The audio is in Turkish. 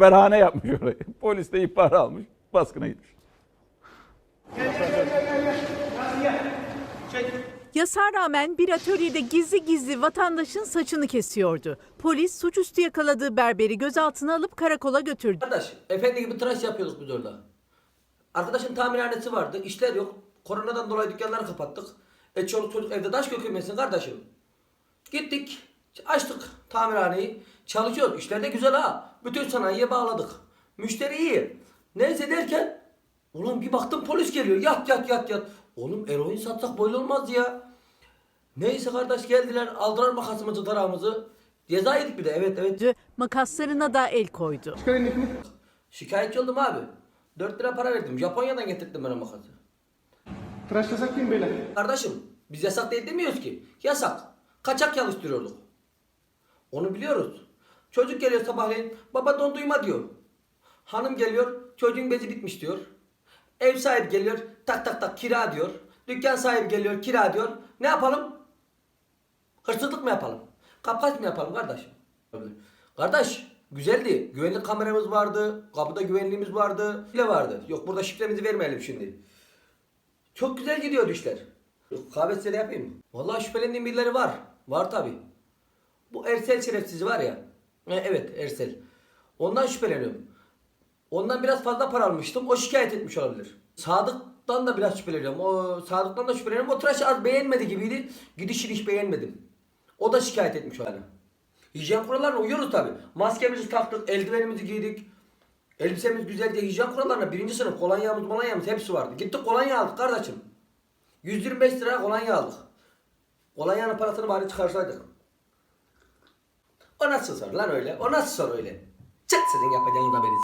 Berhane yapmış orayı. Polis de ihbar almış. Baskına gitmiş. Yasağa rağmen bir atölyede gizli gizli vatandaşın saçını kesiyordu. Polis suçüstü yakaladığı berberi gözaltına alıp karakola götürdü. Arkadaş efendi gibi tıraş yapıyorduk biz orada. Arkadaşın tamirhanesi vardı. işler yok. Koronadan dolayı dükkanları kapattık. E çoluk çocuk evde taş dökülmesin kardeşim. Gittik. Açtık tamirhaneyi. Çalışıyoruz. İşler de güzel ha. Bütün sanayiye bağladık. Müşteri iyi. Neyse derken ulan bir baktım polis geliyor. Yat yat yat yat. Oğlum eroin satsak böyle olmaz ya. Neyse kardeş geldiler. Aldılar makasımızı tarağımızı. Ceza yedik bir de. Evet evet. Makaslarına da el koydu. Şikayetçi oldum abi. 4 lira para verdim. Japonya'dan getirdim ben o makası. Tıraş yasak değil mi beyler? Kardeşim biz yasak değil demiyoruz ki. Yasak. Kaçak çalıştırıyorduk. Onu biliyoruz. Çocuk geliyor sabahleyin. Baba don duyma diyor. Hanım geliyor. Çocuğun bezi bitmiş diyor. Ev sahibi geliyor. Tak tak tak kira diyor. Dükkan sahibi geliyor kira diyor. Ne yapalım? Hırsızlık mı yapalım? Kapkaç mı yapalım kardeşim? Kardeş güzeldi. Güvenlik kameramız vardı. Kapıda güvenliğimiz vardı. Bile vardı. Yok burada şifremizi vermeyelim şimdi. Çok güzel gidiyordu işler. Kahve size yapayım mı? Vallahi şüphelendiğim birileri var. Var tabi. Bu Ersel şerefsizi var ya. E, evet Ersel. Ondan şüpheleniyorum. Ondan biraz fazla para almıştım. O şikayet etmiş olabilir. Sadık'tan da biraz şüpheleniyorum. O Sadık'tan da şüpheleniyorum. O tıraşı az beğenmedi gibiydi. Gidişini hiç beğenmedim. O da şikayet etmiş yani. Hijyen kurallarına uyuyoruz tabi. Maskemizi taktık, eldivenimizi giydik. Elbisemiz güzel diye hijyen kurallarına birinci sınıf kolonyamız molonyamız hepsi vardı. Gittik kolonya aldık kardeşim. 125 lira kolonya aldık. Kolonyanın parasını bari çıkarsaydık. O nasıl sor lan öyle? O nasıl sor öyle? Çık senin yapacağın da beni.